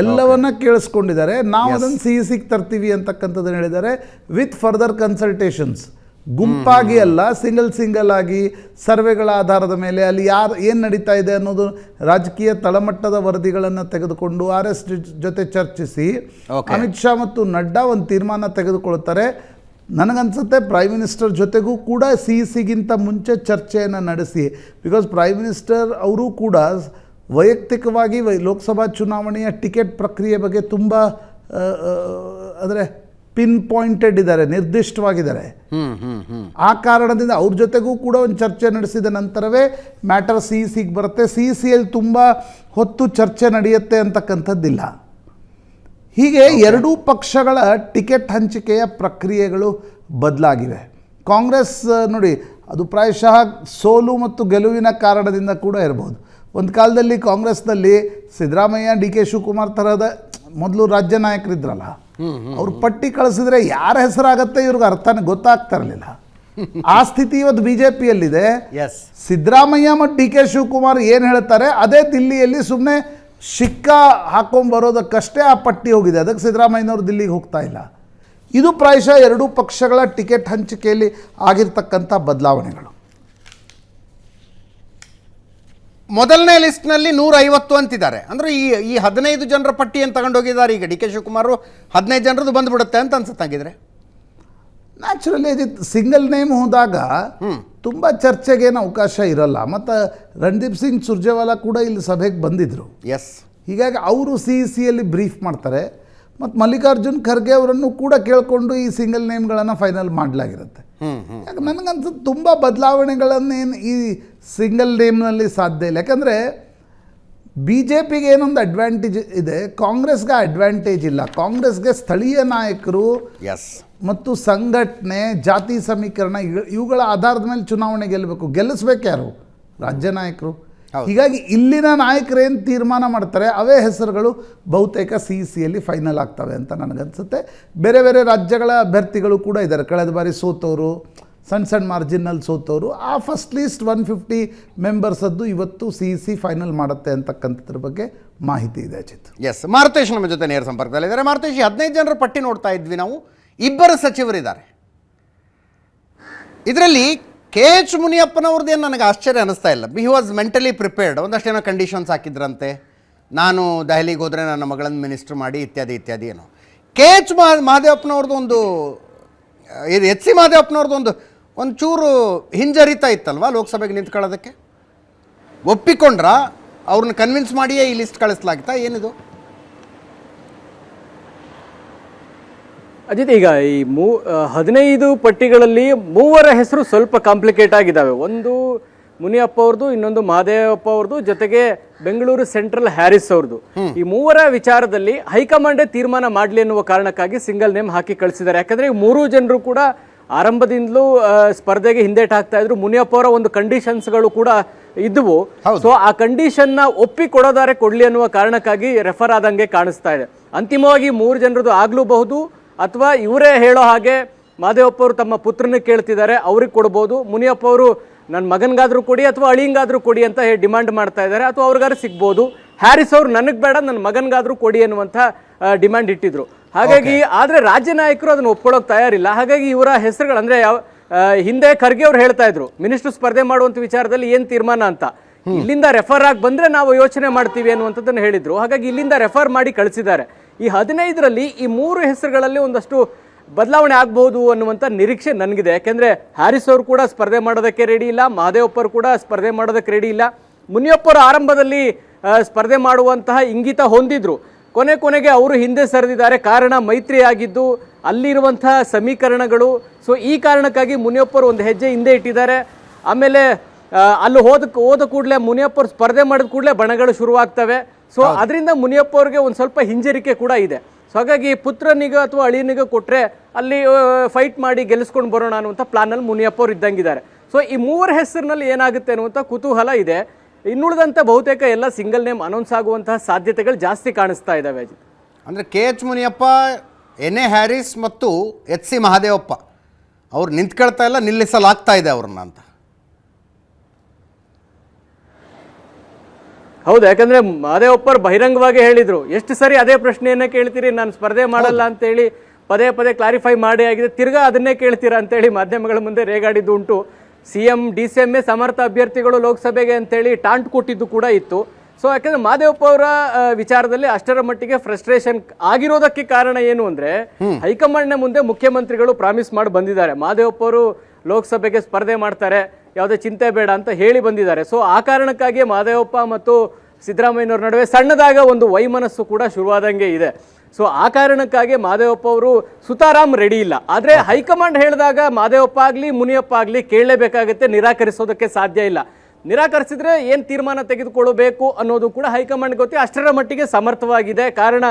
ಎಲ್ಲವನ್ನ ಕೇಳಿಸ್ಕೊಂಡಿದ್ದಾರೆ. ನಾವು ಅದನ್ನು ಸಿ ಸಿಗೆ ತರ್ತೀವಿ ಅಂತಕ್ಕಂಥದ್ದನ್ನು ಹೇಳಿದ್ದಾರೆ. ವಿತ್ ಫರ್ದರ್ ಕನ್ಸಲ್ಟೇಷನ್ಸ್ ಗುಂಪಾಗಿ ಅಲ್ಲ ಸಿಂಗಲ್ ಸಿಂಗಲ್ ಆಗಿ ಸರ್ವೆಗಳ ಆಧಾರದ ಮೇಲೆ ಅಲ್ಲಿ ಯಾರು ಏನು ನಡೀತಾ ಇದೆ ಅನ್ನೋದು ರಾಜಕೀಯ ತಳಮಟ್ಟದ ವರದಿಗಳನ್ನು ತೆಗೆದುಕೊಂಡು ಆರ್ ಎಸ್ ಜೊತೆ ಚರ್ಚಿಸಿ. ಅಮಿತ್ ಶಾ ಮತ್ತು ನಡ್ಡಾ ಒಂದು ತೀರ್ಮಾನ ತೆಗೆದುಕೊಳ್ತಾರೆ ನನಗನ್ಸುತ್ತೆ ಪ್ರೈಮ್ ಮಿನಿಸ್ಟರ್ ಜೊತೆಗೂ ಕೂಡ ಸಿ ಸಿಗಿಂತ ಮುಂಚೆ ಚರ್ಚೆಯನ್ನು ನಡೆಸಿ. ಬಿಕಾಸ್ ಪ್ರೈಮ್ ಮಿನಿಸ್ಟರ್ ಅವರು ಕೂಡ ವೈಯಕ್ತಿಕವಾಗಿ ವೈ ಲೋಕಸಭಾ ಚುನಾವಣೆಯ ಟಿಕೆಟ್ ಪ್ರಕ್ರಿಯೆ ಬಗ್ಗೆ ತುಂಬ ಅಂದರೆ ಪಿನ್ ಪಾಯಿಂಟೆಡ್ ಇದ್ದಾರೆ ನಿರ್ದಿಷ್ಟವಾಗಿದ್ದಾರೆ. ಆ ಕಾರಣದಿಂದ ಅವ್ರ ಜೊತೆಗೂ ಕೂಡ ಒಂದು ಚರ್ಚೆ ನಡೆಸಿದ ನಂತರವೇ ಮ್ಯಾಟರ್ ಸಿ ಸಿಗೆ ಬರುತ್ತೆ. ಸಿ ಸಿಯಲ್ಲಿ ತುಂಬ ಹೊತ್ತು ಚರ್ಚೆ ನಡೆಯುತ್ತೆ ಅಂತಕ್ಕಂಥದ್ದಿಲ್ಲ. ಹೀಗೆ ಎರಡೂ ಪಕ್ಷಗಳ ಟಿಕೆಟ್ ಹಂಚಿಕೆಯ ಪ್ರಕ್ರಿಯೆಗಳು ಬದಲಾಗಿವೆ. ಕಾಂಗ್ರೆಸ್ ನೋಡಿ ಅದು ಪ್ರಾಯಶಃ ಸೋಲು ಮತ್ತು ಗೆಲುವಿನ ಕಾರಣದಿಂದ ಕೂಡ ಇರಬಹುದು ಒಂದು ಕಾಲದಲ್ಲಿ ಕಾಂಗ್ರೆಸ್ನಲ್ಲಿ ಸಿದ್ದರಾಮಯ್ಯ ಡಿ ಕೆ ಶಿವಕುಮಾರ್ ಥರದ ಮೊದಲು ರಾಜ್ಯ ನಾಯಕರಿದ್ರಲ್ಲ ಅವ್ರು ಪಟ್ಟಿ ಕಳಿಸಿದ್ರೆ ಯಾರ ಹೆಸರಾಗತ್ತೆ ಇವ್ರಿಗೆ ಅರ್ಥನೇ ಗೊತ್ತಾಗ್ತಾ ಇರಲಿಲ್ಲ. ಆ ಸ್ಥಿತಿ ಇವತ್ತು ಬಿ ಜೆ ಪಿಯಲ್ಲಿದೆ ಸಿದ್ದರಾಮಯ್ಯ ಮತ್ತು ಡಿ ಕೆ ಶಿವಕುಮಾರ್ ಏನು ಹೇಳ್ತಾರೆ ಅದೇ ದಿಲ್ಲಿಯಲ್ಲಿ ಸುಮ್ಮನೆ ಶಿಕ್ಕ ಹಾಕೊಂಬರೋದಕ್ಕಷ್ಟೇ ಆ ಪಟ್ಟಿ ಹೋಗಿದೆ. ಅದಕ್ಕೆ ಸಿದ್ದರಾಮಯ್ಯನವರು ದಿಲ್ಲಿಗೆ ಹೋಗ್ತಾ ಇಲ್ಲ. ಇದು ಪ್ರಾಯಶಃ ಎರಡೂ ಪಕ್ಷಗಳ ಟಿಕೆಟ್ ಹಂಚಿಕೆಯಲ್ಲಿ ಆಗಿರ್ತಕ್ಕಂಥ ಬದಲಾವಣೆಗಳು. ಮೊದಲನೇ ಲಿಸ್ಟ್ನಲ್ಲಿ ನೂರ ಐವತ್ತು ಅಂತಿದ್ದಾರೆ. ಅಂದ್ರೆ ಈ ಈ ಹದಿನೈದು ಜನರ ಪಟ್ಟಿಯನ್ನು ತಗೊಂಡೋಗಿದ್ದಾರೆ. ಈಗ ಡಿ ಕೆ ಶಿವಕುಮಾರ್ ಹದಿನೈದು ಜನರದ್ದು ಬಂದುಬಿಡುತ್ತೆ ಅಂತ ಅನ್ಸುತ್ತಾಗಿದ್ರೆ ನ್ಯಾಚುರಲಿ ಇದು ಸಿಂಗಲ್ ನೇಮ್ ಹೋದಾಗ ತುಂಬ ಚರ್ಚೆಗೇನು ಅವಕಾಶ ಇರಲ್ಲ. ಮತ್ತು ರಣದೀಪ್ ಸಿಂಗ್ ಸುರ್ಜೇವಾಲಾ ಕೂಡ ಇಲ್ಲಿ ಸಭೆಗೆ ಬಂದಿದ್ದರು ಎಸ್ ಹೀಗಾಗಿ ಅವರು ಸಿ ಸಿಯಲ್ಲಿ ಬ್ರೀಫ್ ಮಾಡ್ತಾರೆ. ಮತ್ತು ಮಲ್ಲಿಕಾರ್ಜುನ್ ಖರ್ಗೆ ಅವರನ್ನು ಕೂಡ ಕೇಳಿಕೊಂಡು ಈ ಸಿಂಗಲ್ ನೇಮ್ಗಳನ್ನು ಫೈನಲ್ ಮಾಡಲಾಗಿರುತ್ತೆ. ಯಾಕೆ ನನಗನ್ಸುತ್ತೆ ತುಂಬ ಬದಲಾವಣೆಗಳನ್ನೇನು ಈ ಸಿಂಗಲ್ ನೇಮ್ನಲ್ಲಿ ಸಾಧ್ಯ ಇಲ್ಲ. ಯಾಕಂದರೆ ಬಿ ಜೆ ಪಿಗೆ ಏನೊಂದು ಅಡ್ವಾಂಟೇಜ್ ಇದೆ ಕಾಂಗ್ರೆಸ್ಗೆ ಅಡ್ವಾಂಟೇಜ್ ಇಲ್ಲ. ಕಾಂಗ್ರೆಸ್ಗೆ ಸ್ಥಳೀಯ ನಾಯಕರು ಎಸ್ ಮತ್ತು ಸಂಘಟನೆ ಜಾತಿ ಸಮೀಕರಣ ಇವುಗಳ ಆಧಾರದ ಮೇಲೆ ಚುನಾವಣೆ ಗೆಲ್ಲಬೇಕು ಗೆಲ್ಲಿಸ್ಬೇಕು ಯಾರು? ರಾಜ್ಯ ನಾಯಕರು. ಹೀಗಾಗಿ ಇಲ್ಲಿನ ನಾಯಕರೇನು ತೀರ್ಮಾನ ಮಾಡ್ತಾರೆ ಅವೇ ಹೆಸರುಗಳು ಬಹುತೇಕ ಸಿ ಸಿಯಲ್ಲಿ ಫೈನಲ್ ಆಗ್ತವೆ ಅಂತ ನನಗನ್ಸುತ್ತೆ. ಬೇರೆ ಬೇರೆ ರಾಜ್ಯಗಳ ಅಭ್ಯರ್ಥಿಗಳು ಕೂಡ ಇದ್ದಾರೆ. ಕಳೆದ ಬಾರಿ ಸೋತವರು ಸಣ್ಣ ಸಣ್ಣ ಮಾರ್ಜಿನ್ನಲ್ಲಿ ಸೋತವರು ಆ ಫಸ್ಟ್ ಲೀಸ್ಟ್ ಒನ್ ಫಿಫ್ಟಿ ಮೆಂಬರ್ಸದ್ದು ಇವತ್ತು ಸಿ ಸಿ ಫೈನಲ್ ಮಾಡುತ್ತೆ ಅಂತಕ್ಕಂಥದ್ರ ಬಗ್ಗೆ ಮಾಹಿತಿ ಇದೆ ಅಜಿತ್. ಎಸ್ ಮಾರುತೇಶ್ ನಮ್ಮ ಜೊತೆ ನೇರ ಸಂಪರ್ಕದಲ್ಲಿದ್ದಾರೆ ಮಾರುತೇಶ್ ಹದಿನೈದು ಜನರ ಪಟ್ಟಿ ನೋಡ್ತಾ ಇದ್ವಿ ನಾವು. ಇಬ್ಬರು ಸಚಿವರಿದ್ದಾರೆ. ಇದರಲ್ಲಿ ಕೆ ಎಚ್ ಮುನಿಯಪ್ಪನವ್ರದ್ದೇನು ನನಗೆ ಆಶ್ಚರ್ಯ ಅನಿಸ್ತಾ ಇಲ್ಲ. ಹಿ ವಾಸ್ ಮೆಂಟಲಿ ಪ್ರಿಪೇರ್ಡ್ ಒಂದಷ್ಟೇನೋ ಕಂಡೀಷನ್ಸ್ ಹಾಕಿದ್ರಂತೆ. ನಾನು ದೆಹಲಿಗೆ ಹೋದರೆ ನನ್ನ ಮಗಳನ್ನು ಮಿನಿಸ್ಟ್ರ್ ಮಾಡಿ ಇತ್ಯಾದಿ ಇತ್ಯಾದಿ ಏನು. ಕೆ ಎಚ್ ಮಹದೇವಪ್ಪನವ್ರದ್ದು ಒಂದು ಇದು ಎಚ್ ಸಿ ಮಹದೇವಪ್ಪನವ್ರದ್ದು ಒಂದು, ಒಂಚೂರು ಹಿಂಜರಿತಾ ಇತ್ತಲ್ವಾ ಲೋಕಸಭೆಗೆ ನಿಂತ್ಕೊಳ್ಳೋದಕ್ಕೆ? ಒಪ್ಪಿಕೊಂಡ್ರ? ಅವ್ರನ್ನ ಕನ್ವಿನ್ಸ್ ಮಾಡಿಯೇ ಈ ಲಿಸ್ಟ್ ಕಳಿಸ್ಲಾಗ್ತಾ ಏನಿದು? ಅಜಿತ್ ಈಗ ಈ ಮೂ ಹದಿನೈದು ಪಟ್ಟಿಗಳಲ್ಲಿ ಮೂವರ ಹೆಸರು ಸ್ವಲ್ಪ ಕಾಂಪ್ಲಿಕೇಟ್ ಆಗಿದ್ದಾವೆ. ಒಂದು ಮುನಿಯಪ್ಪ ಅವ್ರದ್ದು ಇನ್ನೊಂದು ಮಹದೇವಪ್ಪ ಅವ್ರದ್ದು ಜೊತೆಗೆ ಬೆಂಗಳೂರು ಸೆಂಟ್ರಲ್ ಹ್ಯಾರಿಸ್ ಅವ್ರದ್ದು. ಈ ಮೂವರ ವಿಚಾರದಲ್ಲಿ ಹೈಕಮಾಂಡೇ ತೀರ್ಮಾನ ಮಾಡಲಿ ಎನ್ನುವ ಕಾರಣಕ್ಕಾಗಿ ಸಿಂಗಲ್ ನೇಮ್ ಹಾಕಿ ಕಳಿಸಿದ್ದಾರೆ. ಯಾಕಂದ್ರೆ ಈ ಮೂರು ಜನರು ಕೂಡ ಆರಂಭದಿಂದಲೂ ಸ್ಪರ್ಧೆಗೆ ಹಿಂದೇಟ್ ಹಾಕ್ತಾ ಇದ್ರು. ಮುನಿಯಪ್ಪ ಅವರ ಒಂದು ಕಂಡೀಷನ್ಸ್ಗಳು ಕೂಡ ಇದ್ದವು ಸೊ ಆ ಕಂಡೀಷನ್ನ ಒಪ್ಪಿ ಕೊಡೋದಾರೆ ಕೊಡ್ಲಿ ಅನ್ನುವ ಕಾರಣಕ್ಕಾಗಿ ರೆಫರ್ ಆದಂಗೆ ಕಾಣಿಸ್ತಾ ಇದೆ. ಅಂತಿಮವಾಗಿ ಮೂರು ಜನರದ್ದು ಆಗ್ಲೂಬಹುದು. ಅಥವಾ ಇವರೇ ಹೇಳೋ ಹಾಗೆ ಮಾದೇವಪ್ಪ ಅವರು ತಮ್ಮ ಪುತ್ರನ ಕೇಳ್ತಿದ್ದಾರೆ ಅವ್ರಿಗೆ ಕೊಡ್ಬೋದು. ಮುನಿಯಪ್ಪ ಅವರು ನನ್ನ ಮಗನಿಗಾದರೂ ಕೊಡಿ ಅಥವಾ ಅಳಿಯಂಗಾದರೂ ಕೊಡಿ ಅಂತ ಹೇಳಿ ಡಿಮ್ಯಾಂಡ್ ಮಾಡ್ತಾ ಇದ್ದಾರೆ. ಅಥವಾ ಅವ್ರಿಗಾದ್ರೂ ಸಿಗ್ಬೋದು. ಹ್ಯಾರಿಸ್ ಅವರು ನನಗೆ ಬೇಡ ನನ್ನ ಮಗನಿಗಾದರೂ ಕೊಡಿ ಅನ್ನುವಂಥ ಡಿಮ್ಯಾಂಡ್ ಇಟ್ಟಿದ್ರು. ಹಾಗಾಗಿ ಆದರೆ ರಾಜ್ಯ ನಾಯಕರು ಅದನ್ನು ಒಪ್ಕೊಳ್ಳೋಕೆ ತಯಾರಿಲ್ಲ. ಹಾಗಾಗಿ ಇವರ ಹೆಸರುಗಳು ಅಂದರೆ ಯಾವ ಹಿಂದೆ ಖರ್ಗೆ ಅವ್ರು ಹೇಳ್ತಾ ಇದ್ರು ಮಿನಿಸ್ಟರ್ ಸ್ಪರ್ಧೆ ಮಾಡುವಂಥ ವಿಚಾರದಲ್ಲಿ ಏನು ತೀರ್ಮಾನ ಅಂತ. ಇಲ್ಲಿಂದ ರೆಫರ್ ಆಗಿ ಬಂದರೆ ನಾವು ಯೋಚನೆ ಮಾಡ್ತೀವಿ ಅನ್ನುವಂಥದ್ದನ್ನು ಹೇಳಿದರು. ಹಾಗಾಗಿ ಇಲ್ಲಿಂದ ರೆಫರ್ ಮಾಡಿ ಕಳಿಸಿದ್ದಾರೆ. ಈ ಹದಿನೈದರಲ್ಲಿ ಈ ಮೂರು ಹೆಸರುಗಳಲ್ಲಿ ಒಂದಷ್ಟು ಬದಲಾವಣೆ ಆಗಬಹುದು ಅನ್ನುವಂಥ ನಿರೀಕ್ಷೆ ನನಗಿದೆ. ಯಾಕೆಂದರೆ ಹ್ಯಾರಿಸ್ ಅವರು ಕೂಡ ಸ್ಪರ್ಧೆ ಮಾಡೋದಕ್ಕೆ ರೆಡಿ ಇಲ್ಲ ಮಹದೇವಪ್ಪರು ಕೂಡ ಸ್ಪರ್ಧೆ ಮಾಡೋದಕ್ಕೆ ರೆಡಿ ಇಲ್ಲ. ಮುನಿಯಪ್ಪರು ಆರಂಭದಲ್ಲಿ ಸ್ಪರ್ಧೆ ಮಾಡುವಂತಹ ಇಂಗಿತ ಹೊಂದಿದ್ರು. ಕೊನೆ ಕೊನೆಗೆ ಅವರು ಹಿಂದೆ ಸರಿದಿದ್ದಾರೆ. ಕಾರಣ ಮೈತ್ರಿ ಆಗಿದ್ದು ಅಲ್ಲಿರುವಂತಹ ಸಮೀಕರಣಗಳು. ಸೊ ಈ ಕಾರಣಕ್ಕಾಗಿ ಮುನಿಯಪ್ಪರು ಒಂದು ಹೆಜ್ಜೆ ಹಿಂದೆ ಇಟ್ಟಿದ್ದಾರೆ. ಆಮೇಲೆ ಅಲ್ಲಿ ಹೋದ ಹೋದ ಕೂಡಲೇ ಮುನಿಯಪ್ಪರು ಸ್ಪರ್ಧೆ ಮಾಡಿದ ಕೂಡಲೇ ಬಣಗಳು ಶುರುವಾಗ್ತವೆ. ಸೊ ಅದರಿಂದ ಮುನಿಯಪ್ಪ ಅವ್ರಿಗೆ ಒಂದು ಸ್ವಲ್ಪ ಹಿಂಜರಿಕೆ ಕೂಡ ಇದೆ. ಸೊ ಹಾಗಾಗಿ ಪುತ್ರನಿಗ ಅಥವಾ ಅಳಿಯನಿಗೆ ಕೊಟ್ಟರೆ ಅಲ್ಲಿ ಫೈಟ್ ಮಾಡಿ ಗೆಲ್ಲಿಸ್ಕೊಂಡು ಬರೋಣ ಅನ್ನುವಂಥ ಪ್ಲಾನಲ್ಲಿ ಮುನಿಯಪ್ಪ ಅವ್ರು ಇದ್ದಂಗಿದ್ದಾರೆ. ಸೊ ಈ ಮೂವರ ಹೆಸರಿನಲ್ಲಿ ಏನಾಗುತ್ತೆ ಅನ್ನುವಂಥ ಕುತೂಹಲ ಇದೆ. ಇನ್ನುಳಿದಂಥ ಬಹುತೇಕ ಎಲ್ಲ ಸಿಂಗಲ್ ನೇಮ್ ಅನೌನ್ಸ್ ಆಗುವಂತಹ ಸಾಧ್ಯತೆಗಳು ಜಾಸ್ತಿ ಕಾಣಿಸ್ತಾ ಇದ್ದಾವೆ ಅಜಿತ್. ಅಂದರೆ K H Muniyappa N A Haris ಮತ್ತು ಎಚ್ ಸಿ ಮಹಾದೇವಪ್ಪ ಅವ್ರು ನಿಂತ್ಕೊಳ್ತಾ ಇಲ್ಲ ನಿಲ್ಲಿಸಲಾಗ್ತಾ ಇದೆ ಅವ್ರನ್ನ ಅಂತ. ಹೌದು ಯಾಕಂದ್ರೆ ಮಾದೇವಪ್ಪರ್ ಬಹಿರಂಗವಾಗಿ ಹೇಳಿದ್ರು. ಎಷ್ಟು ಸರಿ ಅದೇ ಪ್ರಶ್ನೆಯನ್ನ ಕೇಳ್ತೀರಿ ನಾನು ಸ್ಪರ್ಧೆ ಮಾಡಲ್ಲ ಅಂತೇಳಿ ಪದೇ ಪದೇ ಕ್ಲಾರಿಫೈ ಮಾಡಿ ಆಗಿದೆ. ತಿರ್ಗಾ ಅದನ್ನೇ ಕೇಳ್ತೀರಾ ಅಂತೇಳಿ ಮಾಧ್ಯಮಗಳ ಮುಂದೆ ರೇಗಾಡಿದ್ದು ಉಂಟು. C M D C M A ಸಮರ್ಥ ಅಭ್ಯರ್ಥಿಗಳು ಲೋಕಸಭೆಗೆ ಅಂತೇಳಿ ಟಾಂಟ್ ಕೊಟ್ಟಿದ್ದು ಕೂಡ ಇತ್ತು. ಸೊ ಯಾಕಂದ್ರೆ ಮಾದೇವಪ್ಪ ಅವರ ವಿಚಾರದಲ್ಲಿ ಅಷ್ಟರ ಮಟ್ಟಿಗೆ ಫ್ರಸ್ಟ್ರೇಷನ್ ಆಗಿರೋದಕ್ಕೆ ಕಾರಣ ಏನು ಅಂದ್ರೆ ಹೈಕಮಾಂಡ್ನ ಮುಂದೆ ಮುಖ್ಯಮಂತ್ರಿಗಳು ಪ್ರಾಮಿಸ್ ಮಾಡಿ ಬಂದಿದ್ದಾರೆ. ಮಾದೇವಪ್ಪ ಅವರು ಲೋಕಸಭೆಗೆ ಸ್ಪರ್ಧೆ ಮಾಡ್ತಾರೆ. ಯಾವುದೇ ಚಿಂತೆ ಬೇಡ ಅಂತ ಹೇಳಿ ಬಂದಿದ್ದಾರೆ. ಸೊ ಆ ಕಾರಣಕ್ಕಾಗಿ ಮಾದೇವಪ್ಪ ಮತ್ತು ಸಿದ್ದರಾಮಯ್ಯನವ್ರ ನಡುವೆ ಸಣ್ಣದಾಗ ಒಂದು ವೈಮನಸ್ಸು ಕೂಡ ಶುರುವಾದಂಗೆ ಇದೆ. ಸೊ ಆ ಕಾರಣಕ್ಕಾಗಿ ಮಾದೇವಪ್ಪ ಅವರು ಸುತಾರಾಮ್ ರೆಡಿ ಇಲ್ಲ. ಆದರೆ ಹೈಕಮಾಂಡ್ ಹೇಳಿದಾಗ ಮಾದೇವಪ್ಪ ಆಗಲಿ, ಮುನಿಯಪ್ಪ ಆಗಲಿ ಕೇಳಲೇಬೇಕಾಗುತ್ತೆ, ನಿರಾಕರಿಸೋದಕ್ಕೆ ಸಾಧ್ಯ ಇಲ್ಲ. ನಿರಾಕರಿಸಿದ್ರೆ ಏನು ತೀರ್ಮಾನ ತೆಗೆದುಕೊಳ್ಳಬೇಕು ಅನ್ನೋದು ಕೂಡ ಹೈಕಮಾಂಡ್ ಗೊತ್ತಿ, ಅಷ್ಟರ ಮಟ್ಟಿಗೆ ಸಮರ್ಥವಾಗಿದೆ. ಕಾರಣ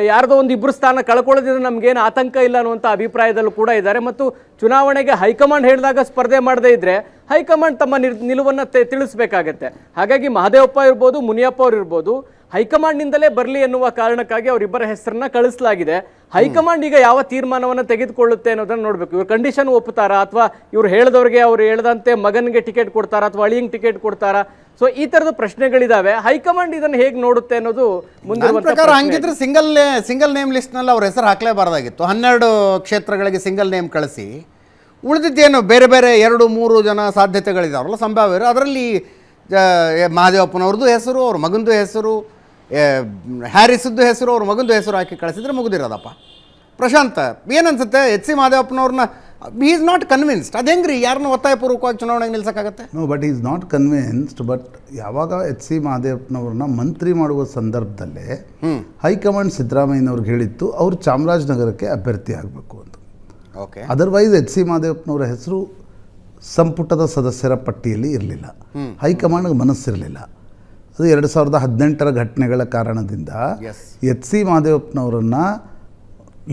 ಯಾರ್ದೋ ಒಂದು ಇಬ್ಬರು ಸ್ಥಾನ ಕಳ್ಕೊಳ್ಳೋದ್ರಿಂದ ನಮ್ಗೇನು ಆತಂಕ ಇಲ್ಲ ಅನ್ನುವಂಥ ಅಭಿಪ್ರಾಯದಲ್ಲೂ ಕೂಡ ಇದ್ದಾರೆ. ಮತ್ತು ಚುನಾವಣೆಗೆ ಹೈಕಮಾಂಡ್ ಹೇಳಿದಾಗ ಸ್ಪರ್ಧೆ ಮಾಡದೇ ಇದ್ದರೆ ಹೈಕಮಾಂಡ್ ತಮ್ಮ ನಿಲುವನ್ನು ತೆ- ತಿಳಿಸ್ಬೇಕಾಗತ್ತೆ. ಹಾಗಾಗಿ ಮಹದೇವಪ್ಪ ಇರ್ಬೋದು, ಮುನಿಯಪ್ಪ ಅವ್ರು ಇರ್ಬೋದು ಹೈಕಮಾಂಡ್ನಿಂದಲೇ ಬರಲಿ ಎನ್ನುವ ಕಾರಣಕ್ಕಾಗಿ ಅವರಿಬ್ಬರ ಹೆಸರನ್ನ ಕಳಿಸಲಾಗಿದೆ. ಹೈಕಮಾಂಡ್ ಈಗ ಯಾವ ತೀರ್ಮಾನವನ್ನು ತೆಗೆದುಕೊಳ್ಳುತ್ತೆ ಅನ್ನೋದನ್ನ ನೋಡಬೇಕು. ಇವ್ರು ಕಂಡೀಷನ್ ಒಪ್ಪುತ್ತಾರಾ? ಅಥವಾ ಇವ್ರು ಹೇಳಿದವ್ರಿಗೆ ಅವ್ರು ಹೇಳ್ದಂತೆ ಮಗನಿಗೆ ಟಿಕೆಟ್ ಕೊಡ್ತಾರಾ? ಅಥವಾ ಅಳಿಯಂಗೆ ಟಿಕೆಟ್ ಕೊಡ್ತಾರಾ? ಸೊ ಈ ತರದ ಪ್ರಶ್ನೆಗಳಿದಾವೆ. ಹೈಕಮಾಂಡ್ ಇದನ್ನ ಹೇಗೆ ನೋಡುತ್ತೆ ಅನ್ನೋದು ಪ್ರಕಾರ. ಹಂಗಿದ್ರೆ ಸಿಂಗಲ್ ಸಿಂಗಲ್ ನೇಮ್ ಲಿಸ್ಟ್ನಲ್ಲಿ ಅವ್ರ ಹೆಸರು ಹಾಕಲೇಬಾರ್ದಾಗಿತ್ತು. ಹನ್ನೆರಡು ಕ್ಷೇತ್ರಗಳಿಗೆ ಸಿಂಗಲ್ ನೇಮ್ ಕಳಿಸಿ. ಉಳಿದಿದ್ದೇನು? ಬೇರೆ ಬೇರೆ ಎರಡು ಮೂರು ಜನ ಸಾಧ್ಯತೆಗಳಿದಾವಲ್ಲ ಸಂಭಾವ್ಯರು ಅದರಲ್ಲಿ ಮಹಾದೇವಪ್ಪನವ್ರದ್ದು ಹೆಸರು ಅವ್ರ ಮಗಂದು ಹೆಸರು ಹ್ಯಾರಿಸದ್ದು ಹೆಸರು ಅವ್ರ ಮಗಂದು ಹೆಸರು ಹಾಕಿ ಕಳಿಸಿದ್ರೆ ಮುಗಿದಿರೋದಪ್ಪ. ಪ್ರಶಾಂತ್ ಏನನ್ಸುತ್ತೆ? ಎಚ್ ಸಿ ಮಹಾದೇವಪ್ಪನವ್ರನ್ನ ಹಿ ಈಸ್ ನಾಟ್ ಕನ್ವಿನ್ಸ್ಡ್ ಅದು ಹೆಂಗ್ರಿ? ಯಾರನ್ನ ಒತ್ತಾಯಪೂರ್ವಕವಾಗಿ ಚುನಾವಣೆಗೆ ನಿಲ್ಸೋಕ್ಕಾಗತ್ತೆ? No but is not convinced but ಯಾವಾಗ ಎಚ್ ಸಿ ಮಹದೇವಪ್ಪನವ್ರನ್ನ ಮಂತ್ರಿ ಮಾಡುವ ಸಂದರ್ಭದಲ್ಲೇ ಹೈಕಮಾಂಡ್ ಸಿದ್ದರಾಮಯ್ಯನವ್ರಿಗೆ ಹೇಳಿತ್ತು ಅವರು ಚಾಮರಾಜನಗರಕ್ಕೆ ಅಭ್ಯರ್ಥಿ ಆಗಬೇಕು ಅಂತ. ಓಕೆ ಅದರ್ವೈಸ್ ಎಚ್ ಸಿ ಮಹದೇವಪ್ಪನವ್ರ ಹೆಸರು ಸಂಪುಟದ ಸದಸ್ಯರ ಪಟ್ಟಿಯಲ್ಲಿ ಇರಲಿಲ್ಲ. ಹೈಕಮಾಂಡ್ಗೆ ಮನಸ್ಸಿರಲಿಲ್ಲ. ಅದು ಎರಡು ಸಾವಿರದ ಹದಿನೆಂಟರ ಘಟನೆಗಳ ಕಾರಣದಿಂದ. ಎಚ್ ಸಿ ಮಹದೇವಪ್ಪನವರನ್ನ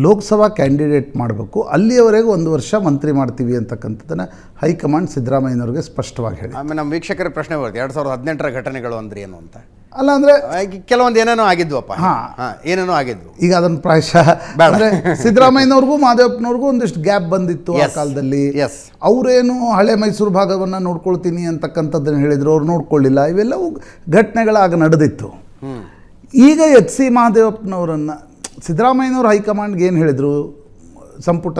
ಲೋಕಸಭಾ ಕ್ಯಾಂಡಿಡೇಟ್ ಮಾಡಬೇಕು. ಅಲ್ಲಿಯವರೆಗೂ ಒಂದು ವರ್ಷ ಮಂತ್ರಿ ಮಾಡ್ತೀವಿ ಅಂತಕ್ಕಂಥದ್ದನ್ನು ಹೈಕಮಾಂಡ್ ಸಿದ್ದರಾಮಯ್ಯನವ್ರಿಗೆ ಸ್ಪಷ್ಟವಾಗಿ ಹೇಳಿ ಆಮೇಲೆ ನಮ್ಮ ವೀಕ್ಷಕರ ಪ್ರಶ್ನೆ ಬರುತ್ತೆ. ಎರಡು ಸಾವಿರದ ಹದಿನೆಂಟರ ಘಟನೆಗಳು ಅಂದ್ರೆ ಏನು ಅಂತ? ಅಲ್ಲ ಅಂದ್ರೆ ಕೆಲವೊಂದು ಏನೇನೋ ಆಗಿದ್ವಪ್ಪ. ಹಾಂ. ಏನೇನೋ ಆಗಿದ್ವು. ಈಗ ಅದನ್ನು ಪ್ರಾಯಶಃ. ಅಂದರೆ ಸಿದ್ದರಾಮಯ್ಯನವ್ರಿಗೂ ಮಾದೇವಪ್ಪನವ್ರಿಗೂ ಒಂದಿಷ್ಟು ಗ್ಯಾಪ್ ಬಂದಿತ್ತು ಆ ಕಾಲದಲ್ಲಿ. ಎಸ್ ಅವರೇನು ಹಳೆ ಮೈಸೂರು ಭಾಗವನ್ನು ನೋಡ್ಕೊಳ್ತೀನಿ ಅಂತಕ್ಕಂಥದ್ದನ್ನು ಹೇಳಿದ್ರು ಅವ್ರು ನೋಡ್ಕೊಳ್ಳಿಲ್ಲ. ಇವೆಲ್ಲವೂ ಘಟನೆಗಳಾಗ ನಡೆದಿತ್ತು. ಈಗ ಎಚ್ ಸಿ ಮಹಾದೇವಪ್ಪನವರನ್ನ ಸಿದ್ದರಾಮಯ್ಯನವ್ರು ಹೈಕಮಾಂಡ್ಗೆ ಏನು ಹೇಳಿದರು? ಸಂಪುಟ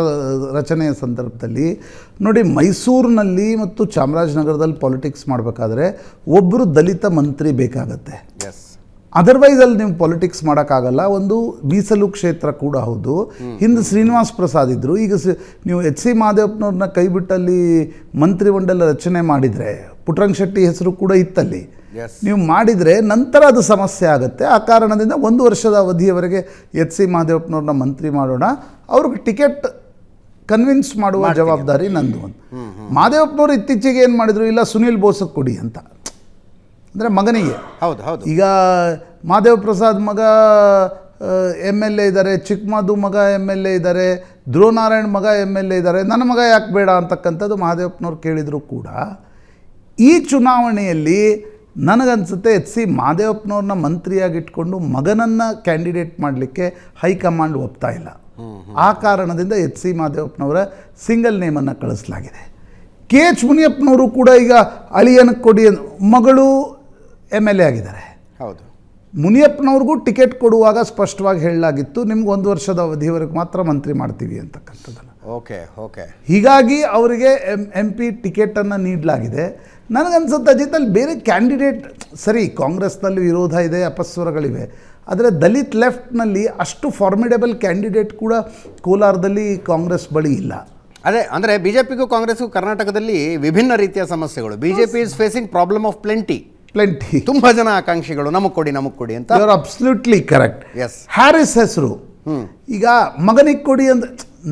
ರಚನೆಯ ಸಂದರ್ಭದಲ್ಲಿ ನೋಡಿ ಮೈಸೂರಿನಲ್ಲಿ ಮತ್ತು ಚಾಮರಾಜನಗರದಲ್ಲಿ ಪಾಲಿಟಿಕ್ಸ್ ಮಾಡಬೇಕಾದ್ರೆ ಒಬ್ಬರು ದಲಿತ ಮಂತ್ರಿ ಬೇಕಾಗತ್ತೆ. ಎಸ್ ಅದರ್ವೈಸ್ ಅಲ್ಲಿ ನೀವು ಪಾಲಿಟಿಕ್ಸ್ ಮಾಡೋಕ್ಕಾಗಲ್ಲ. ಒಂದು ಮೀಸಲು ಕ್ಷೇತ್ರ ಕೂಡ ಹೌದು. ಹಿಂದೆ ಶ್ರೀನಿವಾಸ್ ಪ್ರಸಾದ್ ಇದ್ದರು ಈಗ ಸಿ- ನೀವು ಎಚ್ ಸಿ ಮಾದೇವಪ್ಪನವ್ರನ್ನ ಕೈಬಿಟ್ಟಲ್ಲಿ ಮಂತ್ರಿಮಂಡಲ ರಚನೆ ಮಾಡಿದರೆ ಪುಟ್ರಂಗ್ ಶೆಟ್ಟಿ ಹೆಸರು ಕೂಡ ಇತ್ತಲ್ಲಿ. ನೀವು ಮಾಡಿದರೆ ನಂತರ ಅದು ಸಮಸ್ಯೆ ಆಗುತ್ತೆ. ಆ ಕಾರಣದಿಂದ ಒಂದು ವರ್ಷದ ಅವಧಿಯವರೆಗೆ ಎಚ್ ಸಿ ಮಹದೇವಪ್ಪನವ್ರನ್ನ ಮಂತ್ರಿ ಮಾಡೋಣ. ಅವ್ರಿಗೆ ಟಿಕೆಟ್ ಕನ್ವಿನ್ಸ್ ಮಾಡುವ ಜವಾಬ್ದಾರಿ ನಂದು ಒಂದು ಮಹದೇವಪ್ಪನವರು ಇತ್ತೀಚೆಗೆ ಏನು ಮಾಡಿದರು? ಇಲ್ಲ ಸುನೀಲ್ ಬೋಸಕ್ಕೆ ಕೊಡಿ ಅಂತ. ಅಂದರೆ ಮಗನಿಗೆ. ಹೌದು ಹೌದು. ಈಗ ಮಾದೇವ ಪ್ರಸಾದ್ ಮಗ ಎಂ ಎಲ್ ಎ ಇದ್ದಾರೆ ಚಿಕ್ಕಮದು ಮಗ ಎಂ ಎಲ್ ಎ ಇದ್ದಾರೆ ಧ್ರುವನಾರಾಯಣ್ ಮಗ ಎಂ ಎಲ್ ಎ ಇದ್ದಾರೆ ನನ್ನ ಮಗ ಯಾಕೆ ಬೇಡ ಅಂತಕ್ಕಂಥದ್ದು ಮಹಾದೇವಪ್ಪನವ್ರು ಕೇಳಿದರೂ ಕೂಡ. ಈ ಚುನಾವಣೆಯಲ್ಲಿ ನನಗನ್ಸುತ್ತೆ ಎಚ್ ಸಿ ಮಾದೇವಪ್ಪನವ್ರನ್ನ ಮಂತ್ರಿಯಾಗಿಟ್ಕೊಂಡು ಮಗನನ್ನು ಕ್ಯಾಂಡಿಡೇಟ್ ಮಾಡಲಿಕ್ಕೆ ಹೈಕಮಾಂಡ್ ಒಪ್ತಾ ಇಲ್ಲ. ಆ ಕಾರಣದಿಂದ ಎಚ್ ಸಿ ಮಹಾದೇವಪ್ಪನವರ ಸಿಂಗಲ್ ನೇಮನ್ನು ಕಳಿಸಲಾಗಿದೆ. ಕೆ ಎಚ್ ಮುನಿಯಪ್ಪನವರು ಕೂಡ ಈಗ ಅಳಿಯನ ಕೊಡಿ ಮಗಳು ಎಂ ಎಲ್ ಎ ಆಗಿದ್ದಾರೆ. ಹೌದು. ಮುನಿಯಪ್ಪನವ್ರಿಗೂ ಟಿಕೆಟ್ ಕೊಡುವಾಗ ಸ್ಪಷ್ಟವಾಗಿ ಹೇಳಲಾಗಿತ್ತು ನಿಮ್ಗೆ ಒಂದು ವರ್ಷದ ಅವಧಿಯವರೆಗೆ ಮಾತ್ರ ಮಂತ್ರಿ ಮಾಡ್ತೀವಿ ಅಂತಕ್ಕಂಥದ್ದನ್ನು. Okay okay. ಹೀಗಾಗಿ ಅವರಿಗೆ ಎಂ ಎಂ ಪಿ ಟಿಕೆಟನ್ನು ನೀಡಲಾಗಿದೆ. ನನಗನ್ಸುತ್ತೆ ಅಜಿತ್ ಅಲ್ಲಿ ಬೇರೆ ಕ್ಯಾಂಡಿಡೇಟ್ ಸರಿ ಕಾಂಗ್ರೆಸ್ನಲ್ಲಿ ವಿರೋಧ ಇದೆ ಅಪಸ್ವರಗಳಿವೆ ಆದರೆ ದಲಿತ್ ಲೆಫ್ಟ್ನಲ್ಲಿ ಅಷ್ಟು ಫಾರ್ಮಿಡೇಬಲ್ ಕ್ಯಾಂಡಿಡೇಟ್ ಕೂಡ ಕೋಲಾರದಲ್ಲಿ ಕಾಂಗ್ರೆಸ್ ಬಳಿ ಇಲ್ಲ. ಅದೇ ಅಂದರೆ ಬಿ ಜೆ ಪಿಗೂ ಕಾಂಗ್ರೆಸ್ಗೂ ಕರ್ನಾಟಕದಲ್ಲಿ ವಿಭಿನ್ನ ರೀತಿಯ ಸಮಸ್ಯೆಗಳು. B J P is facing problem of plenty plenty ತುಂಬ ಜನ ಆಕಾಂಕ್ಷಿಗಳು ನಮಗೆ ಕೊಡಿ ನಮಗೆ ಕೊಡಿ ಅಂತ. Are absolutely correct yes Haris ಹೆಸರು. ಈಗ ಮಗನಿಗೆ ಕೊಡಿ ಅಂದ್ರೆ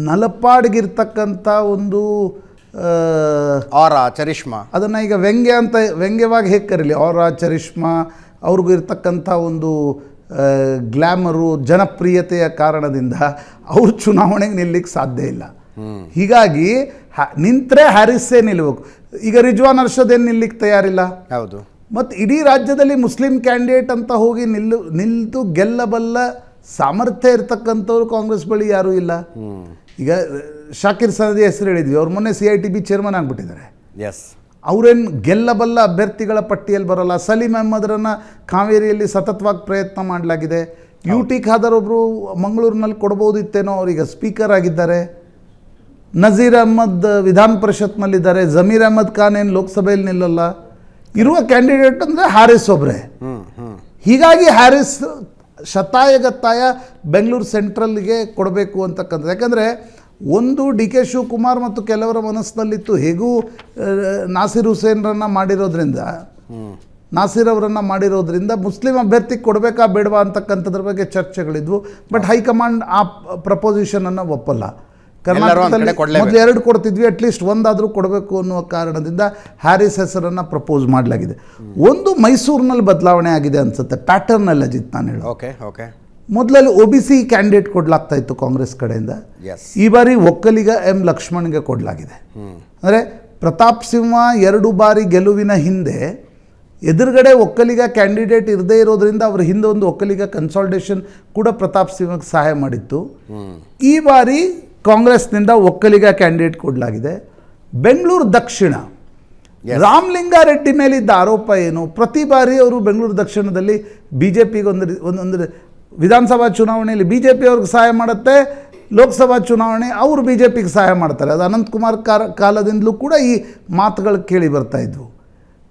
ನಲಪಾಡಿಗಿರ್ತಕ್ಕಂಥ ಒಂದು ಆರ ಚರಿಷ್ಮಾ. ಅದನ್ನು ಈಗ ವ್ಯಂಗ್ಯ ಅಂತ ವ್ಯಂಗ್ಯವಾಗಿ ಹೇಗೆ ಕರೀಲಿ? ಆರ ಚರಿಷ್ಮಾ ಅವ್ರಿಗೂ ಇರ್ತಕ್ಕಂಥ ಒಂದು ಗ್ಲ್ಯಾಮರು ಜನಪ್ರಿಯತೆಯ ಕಾರಣದಿಂದ ಅವರು ಚುನಾವಣೆಗೆ ನಿಲ್ಲಕ್ಕೆ ಸಾಧ್ಯ ಇಲ್ಲ. ಹೀಗಾಗಿ ನಿಂತ್ರೆ ನಿಂತರೆ ಹ್ಯಾರಿಸ್ಸೇ ನಿಲ್ಲಬೇಕು ಈಗ ರಿಜ್ವಾನ್ ಅರ್ಷದ್ ಏನು ನಿಲ್ಲಕ್ಕೆ ತಯಾರಿಲ್ಲ? ಹೌದು. ಮತ್ತು ಇಡೀ ರಾಜ್ಯದಲ್ಲಿ ಮುಸ್ಲಿಂ ಕ್ಯಾಂಡಿಡೇಟ್ ಅಂತ ಹೋಗಿ ನಿಲ್ಲು ನಿಲ್ದು ಗೆಲ್ಲಬಲ್ಲ ಸಾಮರ್ಥ್ಯ ಇರತಕ್ಕಂಥವ್ರು ಕಾಂಗ್ರೆಸ್ ಬಳಿ ಯಾರೂ ಇಲ್ಲ. ಈಗ ಶಾಕಿರ್ ಸನದಿ ಹೆಸರು ಹೇಳಿದ್ವಿ. ಅವ್ರು ಮೊನ್ನೆ C I T B chairman ಆಗಿಬಿಟ್ಟಿದ್ದಾರೆ. Yes ಅವರೇನು ಗೆಲ್ಲಬಲ್ಲ ಅಭ್ಯರ್ಥಿಗಳ ಪಟ್ಟಿಯಲ್ಲಿ ಬರೋಲ್ಲ. ಸಲೀಂ ಅಹ್ಮದ್ರನ್ನ ಕಾವೇರಿಯಲ್ಲಿ ಸತತವಾಗಿ ಪ್ರಯತ್ನ ಮಾಡಲಾಗಿದೆ. ಯು ಟಿ ಖಾದರ್ ಒಬ್ಬರು ಮಂಗಳೂರಿನಲ್ಲಿ ಕೊಡ್ಬೋದಿತ್ತೇನೋ ಅವರೀಗ ಸ್ಪೀಕರ್ ಆಗಿದ್ದಾರೆ. ನಜೀರ್ ಅಹ್ಮದ್ ವಿಧಾನ ಪರಿಷತ್ನಲ್ಲಿದ್ದಾರೆ. ಜಮೀರ್ ಅಹ್ಮದ್ ಖಾನ್ ಏನು ಲೋಕಸಭೆಯಲ್ಲಿ ನಿಲ್ಲಲ್ಲ. ಇರುವ ಕ್ಯಾಂಡಿಡೇಟ್ ಅಂದರೆ ಹ್ಯಾರಿಸ್ ಒಬ್ಬರೇ ಹೀಗಾಗಿ ಹ್ಯಾರಿಸ್ ಶತಾಯಗತ್ತಾಯ ಬೆಂಗಳೂರು ಸೆಂಟ್ರಲ್ಗೆ ಕೊಡಬೇಕು ಅಂತಕ್ಕಂಥದ್ದು. ಯಾಕಂದರೆ ಒಂದು ಡಿ ಕೆ ಶಿವಕುಮಾರ್ ಮತ್ತು ಕೆಲವರ ಮನಸ್ಸಿನಲ್ಲಿತ್ತು. ಹೇಗೂ ನಾಸಿರ್ ಹುಸೇನ್ರನ್ನ ಮಾಡಿರೋದ್ರಿಂದ, ನಾಸೀರ್ ಅವರನ್ನು ಮಾಡಿರೋದ್ರಿಂದ ಮುಸ್ಲಿಂ ಅಭ್ಯರ್ಥಿಗೆ ಕೊಡಬೇಕಾ ಬೇಡವಾ ಅಂತಕ್ಕಂಥದ್ರ ಬಗ್ಗೆ ಚರ್ಚೆಗಳಿದ್ವು. ಬಟ್ ಹೈಕಮಾಂಡ್ ಆ ಪ್ರಪೋಸಿಷನನ್ನು ಒಪ್ಪಲ್ಲ. ಕರ್ನಾಟಕದಲ್ಲಿ. ಮೊದಲು ಎರಡು ಕೊಡ್ತಿದ್ವಿ ಅಟ್ಲೀಸ್ಟ್ ಒಂದಾದರೂ ಕೊಡಬೇಕು ಅನ್ನುವ ಕಾರಣದಿಂದ ಹ್ಯಾರಿಸ್ ಹೆಸರನ್ನು ಪ್ರಪೋಸ್ ಮಾಡಲಾಗಿದೆ. ಒಂದು ಮೈಸೂರಿನಲ್ಲಿ ಬದಲಾವಣೆ ಆಗಿದೆ ಅನ್ಸುತ್ತೆ ಪ್ಯಾಟರ್ನಲ್ಲಿ ಅಜಿತ್ ನಾನು ಹೇಳಿ ಓಕೆ ಓಕೆ ಮೊದಲಲ್ಲಿ ಒ ಬಿ ಸಿ ಕ್ಯಾಂಡಿಡೇಟ್ ಕೊಡಲಾಗ್ತಾ ಇತ್ತು ಕಾಂಗ್ರೆಸ್ ಕಡೆಯಿಂದ. ಈ ಬಾರಿ ಒಕ್ಕಲಿಗ ಎಂ ಲಕ್ಷ್ಮಣ್ಗೆ ಕೊಡಲಾಗಿದೆ. ಅಂದರೆ ಪ್ರತಾಪ್ ಸಿಂಹ ಎರಡು ಬಾರಿ ಗೆಲುವಿನ ಹಿಂದೆ ಎದುರುಗಡೆ ಒಕ್ಕಲಿಗ ಕ್ಯಾಂಡಿಡೇಟ್ ಇರದೇ ಇರೋದ್ರಿಂದ ಅವ್ರ ಹಿಂದೆ ಒಂದು ಒಕ್ಕಲಿಗ ಕನ್ಸಾಲ್ಟೇಷನ್ ಕೂಡ ಪ್ರತಾಪ್ ಸಿಂಹಕ್ಕೆ ಸಹಾಯ ಮಾಡಿತ್ತು. ಈ ಬಾರಿ ಕಾಂಗ್ರೆಸ್ನಿಂದ ಒಕ್ಕಲಿಗ ಕ್ಯಾಂಡಿಡೇಟ್ ಕೊಡಲಾಗಿದೆ. ಬೆಂಗಳೂರು ದಕ್ಷಿಣ. ರಾಮಲಿಂಗಾರೆಡ್ಡಿ ಮೇಲಿದ್ದ ಆರೋಪ ಏನು? ಪ್ರತಿ ಬಾರಿ ಅವರು ಬೆಂಗಳೂರು ದಕ್ಷಿಣದಲ್ಲಿ ಬಿ ಜೆ ಪಿಗೆ ಒಂದು ಒಂದೊಂದು ವಿಧಾನಸಭಾ ಚುನಾವಣೆಯಲ್ಲಿ ಬಿ ಜೆ ಪಿ ಅವ್ರಿಗೆ ಸಹಾಯ ಮಾಡುತ್ತೆ ಲೋಕಸಭಾ ಚುನಾವಣೆ ಅವರು ಬಿ ಜೆ ಪಿಗೆ ಸಹಾಯ ಮಾಡ್ತಾರೆ. ಅದು ಅನಂತಕುಮಾರ್ ಕಾರ ಕಾಲದಿಂದಲೂ ಕೂಡ ಈ ಮಾತುಗಳು ಕೇಳಿ ಬರ್ತಾ ಇದ್ವು.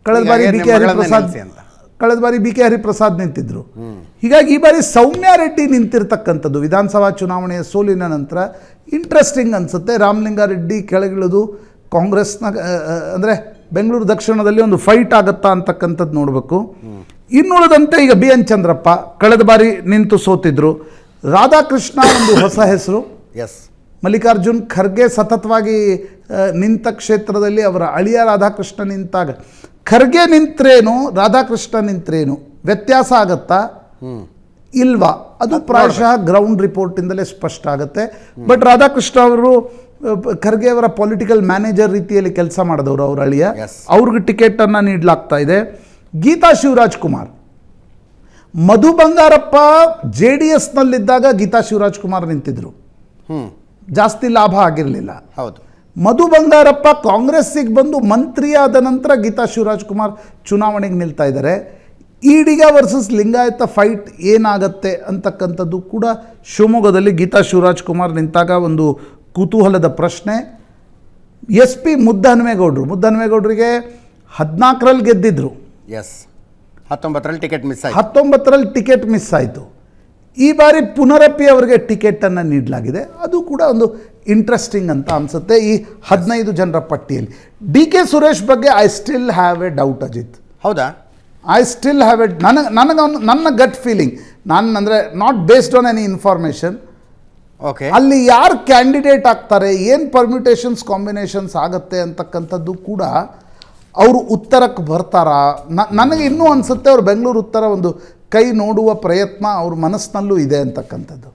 ಕಳೆದ ಬಾರಿ ಬಿ ಕೆ ಹರಿಪ್ರಸಾದ್ ಕಳೆದ ಬಾರಿ ಬಿ ಕೆ ಹರಿಪ್ರಸಾದ್ ನಿಂತಿದ್ರು. ಹೀಗಾಗಿ ಈ ಬಾರಿ ಸೌಮ್ಯ ರೆಡ್ಡಿ ನಿಂತಿರ್ತಕ್ಕಂಥದ್ದು ವಿಧಾನಸಭಾ ಚುನಾವಣೆಯ ಸೋಲಿನ ನಂತರ ಇಂಟ್ರೆಸ್ಟಿಂಗ್ ಅನಿಸುತ್ತೆ. ರಾಮಲಿಂಗಾರೆಡ್ಡಿ ಕೆಳಗಿಳಿದು ಕಾಂಗ್ರೆಸ್ನ ಅಂದರೆ ಬೆಂಗಳೂರು ದಕ್ಷಿಣದಲ್ಲಿ ಒಂದು ಫೈಟ್ ಆಗುತ್ತಾ ಅಂತಕ್ಕಂಥದ್ದು ನೋಡಬೇಕು. ಇನ್ನುಳಿದಂತೆ ಈಗ ಬಿ ಎನ್ ಚಂದ್ರಪ್ಪ ಕಳೆದ ಬಾರಿ ನಿಂತು ಸೋತಿದ್ರು. ರಾಧಾಕೃಷ್ಣ ಒಂದು ಹೊಸ ಹೆಸರು. ಎಸ್ ಮಲ್ಲಿಕಾರ್ಜುನ್ ಖರ್ಗೆ ಸತತವಾಗಿ ನಿಂತ ಕ್ಷೇತ್ರದಲ್ಲಿ ಅವರ ಅಳಿಯ ರಾಧಾಕೃಷ್ಣ ನಿಂತಾಗ. ಖರ್ಗೆ ನಿಂತ್ರೇನು ರಾಧಾಕೃಷ್ಣ ನಿಂತ್ರೇನು? ವ್ಯತ್ಯಾಸ ಆಗತ್ತಾ? ಇಲ್ವಾ? ಅದು ಪ್ರಾಯಶಃ ಗ್ರೌಂಡ್ ರಿಪೋರ್ಟಿಂದಲೇ ಸ್ಪಷ್ಟ ಆಗುತ್ತೆ. ಬಟ್ ರಾಧಾಕೃಷ್ಣ ಅವರು ಖರ್ಗೆ ಅವರ ಪೊಲಿಟಿಕಲ್ ಮ್ಯಾನೇಜರ್ ರೀತಿಯಲ್ಲಿ ಕೆಲಸ ಮಾಡಿದವರು ಅವ್ರ ಅಳಿಯ. ಅವ್ರಿಗೆ ಟಿಕೆಟನ್ನು ನೀಡಲಾಗ್ತಾ ಇದೆ. ಗೀತಾ ಶಿವರಾಜ್ ಕುಮಾರ್. ಮಧು ಬಂಗಾರಪ್ಪ ಜೆ ಡಿ ಎಸ್ನಲ್ಲಿದ್ದಾಗ ಗೀತಾ ಶಿವರಾಜ್ ಕುಮಾರ್ ನಿಂತಿದ್ರು. ಜಾಸ್ತಿ ಲಾಭ ಆಗಿರಲಿಲ್ಲ. ಹೌದು. ಮಧು ಬಂಗಾರಪ್ಪ ಕಾಂಗ್ರೆಸ್ಸಿಗೆ ಬಂದು ಮಂತ್ರಿಯಾದ ನಂತರ ಗೀತಾ ಶಿವರಾಜ್ ಕುಮಾರ್ ಚುನಾವಣೆಗೆ ನಿಲ್ತಾ ಇದ್ದಾರೆ ಈಡಿಗ ವರ್ಸಸ್ ಲಿಂಗಾಯತ ಫೈಟ್ ಏನಾಗತ್ತೆ ಅಂತಕ್ಕಂಥದ್ದು ಕೂಡ ಶಿವಮೊಗ್ಗದಲ್ಲಿ ಗೀತಾ ಶಿವರಾಜ್ ಕುಮಾರ್ ನಿಂತಾಗ ಒಂದು ಕುತೂಹಲದ ಪ್ರಶ್ನೆ. ಎಸ್ ಪಿ ಮುದ್ದಹನುಮೇಗೌಡರು ಮುದ್ದಹನುಮೇಗೌಡರಿಗೆ ಹದಿನಾಲ್ಕರಲ್ಲಿ ಗೆದ್ದಿದ್ರು. ಎಸ್ ಹತ್ತೊಂಬತ್ತರಲ್ಲಿ ಟಿಕೆಟ್ ಮಿಸ್ ಆಯ್ತು. ಹತ್ತೊಂಬತ್ತರಲ್ಲಿ ಟಿಕೆಟ್ ಮಿಸ್ ಆಯಿತು. ಈ ಬಾರಿ ಪುನರಪ್ಪಿ ಅವರಿಗೆ ಟಿಕೆಟನ್ನು ನೀಡಲಾಗಿದೆ. ಅದು ಕೂಡ ಒಂದು ಇಂಟ್ರೆಸ್ಟಿಂಗ್ ಅಂತ ಅನಿಸುತ್ತೆ ಈ ಹದಿನೈದು ಜನರ ಪಟ್ಟಿಯಲ್ಲಿ. ಡಿ ಕೆ ಸುರೇಶ್ ಬಗ್ಗೆ I still have a doubt Ajit. ಹೌದಾ? ಐ ಸ್ಟಿಲ್ ಹ್ಯಾವ್ ಎ ನನಗೆ ನನಗೆ ನನ್ನ ಗಟ್ ಫೀಲಿಂಗ್ ನಾನು ಅಂದರೆ not based on any information okay ಅಲ್ಲಿ ಯಾರು ಕ್ಯಾಂಡಿಡೇಟ್ ಆಗ್ತಾರೆ ಏನು ಪರ್ಮ್ಯುಟೇಷನ್ಸ್ ಕಾಂಬಿನೇಷನ್ಸ್ ಆಗುತ್ತೆ ಅಂತಕ್ಕಂಥದ್ದು ಕೂಡ ಅವರು ಉತ್ತರಕ್ಕೆ ಬರ್ತಾರಾ. ನ- ನನಗೆ ಇನ್ನೂ ಅನಿಸುತ್ತೆ ಅವ್ರು ಬೆಂಗಳೂರು ಉತ್ತರ ಒಂದು ಕೈ ನೋಡುವ ಪ್ರಯತ್ನ ಅವ್ರ ಮನಸ್ಸಿನಲ್ಲೂ ಇದೆ ಅಂತಕ್ಕಂಥದ್ದು.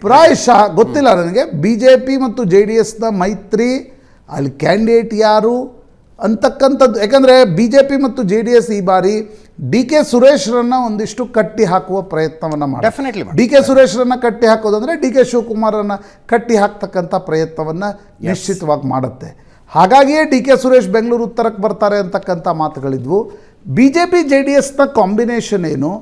ಪ್ರಾಯಶಃ ಗೊತ್ತಿಲ್ಲ ನನಗೆ. ಬಿ ಜೆ ಪಿ ಮತ್ತು ಜೆ ಡಿ ಎಸ್ನ ಮೈತ್ರಿ ಅಲ್ಲಿ ಕ್ಯಾಂಡಿಡೇಟ್ ಯಾರು ಅಂತಕ್ಕಂಥದ್ದು. ಯಾಕಂದರೆ ಬಿ ಜೆ ಪಿ ಮತ್ತು ಜೆ ಡಿ ಎಸ್ ಈ ಬಾರಿ ಡಿ ಕೆ ಸುರೇಶ್ರನ್ನ ಒಂದಿಷ್ಟು ಕಟ್ಟಿ ಹಾಕುವ ಪ್ರಯತ್ನವನ್ನು ಮಾಡಿ ಡೆಫಿನೆಟ್ಲಿ ಡಿ ಕೆ ಸುರೇಶ್ರನ್ನ ಕಟ್ಟಿ ಹಾಕೋದಂದ್ರೆ ಡಿ ಕೆ ಶಿವಕುಮಾರನ್ನ ಕಟ್ಟಿ ಹಾಕ್ತಕ್ಕಂಥ ಪ್ರಯತ್ನವನ್ನು ನಿಶ್ಚಿತವಾಗಿ ಮಾಡುತ್ತೆ. ಹಾಗಾಗಿಯೇ ಡಿ ಕೆ ಸುರೇಶ್ ಬೆಂಗಳೂರು ಉತ್ತರಕ್ಕೆ ಬರ್ತಾರೆ ಅಂತಕ್ಕಂಥ ಮಾತುಗಳಿದ್ವು. B J P J D ಎಸ್ನ ಕಾಂಬಿನೇಷನ್ ಏನು?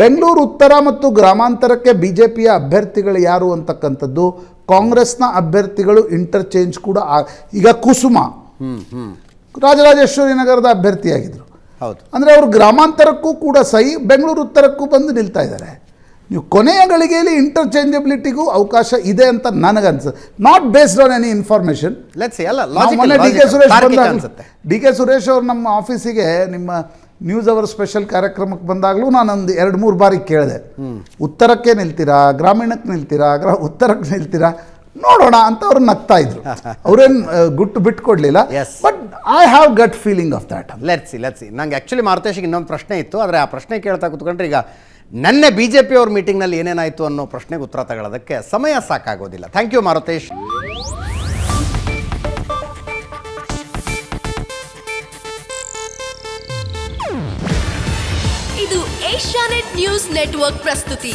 ಬೆಂಗಳೂರು ಉತ್ತರ ಮತ್ತು ಗ್ರಾಮಾಂತರಕ್ಕೆ ಬಿ ಜೆ ಪಿಯ ಅಭ್ಯರ್ಥಿಗಳು ಯಾರು ಅಂತಕ್ಕಂಥದ್ದು? ಕಾಂಗ್ರೆಸ್ನ ಅಭ್ಯರ್ಥಿಗಳು ಇಂಟರ್ಚೇಂಜ್ ಕೂಡ ಈಗ ಕುಸುಮ. ರಾಜರಾಜೇಶ್ವರಿ ನಗರದ ಅಭ್ಯರ್ಥಿಯಾಗಿದ್ದರು ಹೌದು. ಅಂದರೆ ಅವರು ಗ್ರಾಮಾಂತರಕ್ಕೂ ಕೂಡ ಸಹಿ ಬೆಂಗಳೂರು ಉತ್ತರಕ್ಕೂ ಬಂದು ನಿಲ್ತಾ ಇದ್ದಾರೆ. ನೀವು ಕೊನೆಯ ಗಳಿಗೆಯಲ್ಲಿ ಇಂಟರ್ಚೇಂಜಬಿಲಿಟಿಗೂ ಅವಕಾಶ ಇದೆ ಅಂತ ನನಗನ್ಸುತ್ತೆ not based on any information ಮೊನ್ನೆ ಡಿ ಕೆ ಸುರೇಶ್ ಬಂದಾಗ ಅನ್ಸುತ್ತೆ. ಡಿ ಕೆ ಸುರೇಶ್ ಅವರು ನಮ್ಮ ಆಫೀಸಿಗೆ ನಿಮ್ಮ ನ್ಯೂಸ್ ಅವರ್ ಸ್ಪೆಷಲ್ ಕಾರ್ಯಕ್ರಮಕ್ಕೆ ಬಂದಾಗಲೂ ನಾನೊಂದು ಎರಡು ಮೂರು ಬಾರಿ ಕೇಳಿದೆ. ಉತ್ತರಕ್ಕೆ ನಿಲ್ತೀರಾ ಗ್ರಾಮೀಣಕ್ಕೆ ನಿಲ್ತೀರಾ ಗ್ರಾ ಉತ್ತರಕ್ಕೆ ನಿಲ್ತೀರಾ? ನೋಡೋಣ ಅಂತ ಅವ್ರು ನಗ್ತಾ ಇದ್ರು. ಅವ್ರೇನು ಗುಟ್ಟು ಬಿಟ್ಕೊಡ್ಲಿಲ್ಲ. Yes. But I have gut feeling of that let's let's see ನಂಗೆ ಆ್ಯಕ್ಚುಲಿ ಮಾರುತೇಶಿಗೆ ಇನ್ನೊಂದು ಪ್ರಶ್ನೆ ಇತ್ತು ಆದರೆ ಆ ಪ್ರಶ್ನೆ ಕೇಳ್ತಾ ಕೂತ್ಕೊಂಡ್ರೆ ಈಗ ನೆನ್ನೆ ಬಿ ಜೆ ಪಿಯವ್ರ ಮೀಟಿಂಗ್ನಲ್ಲಿ ಏನೇನಾಯಿತು ಅನ್ನೋ ಪ್ರಶ್ನೆಗೆ ಉತ್ತರ ತಗೊಳ್ಳೋದಕ್ಕೆ ಸಮಯ ಸಾಕಾಗೋದಿಲ್ಲ. Thank you Marutesh. ಇದು ಏಷ್ಯಾನೆಟ್ ನ್ಯೂಸ್ ನೆಟ್ವರ್ಕ್ ಪ್ರಸ್ತುತಿ.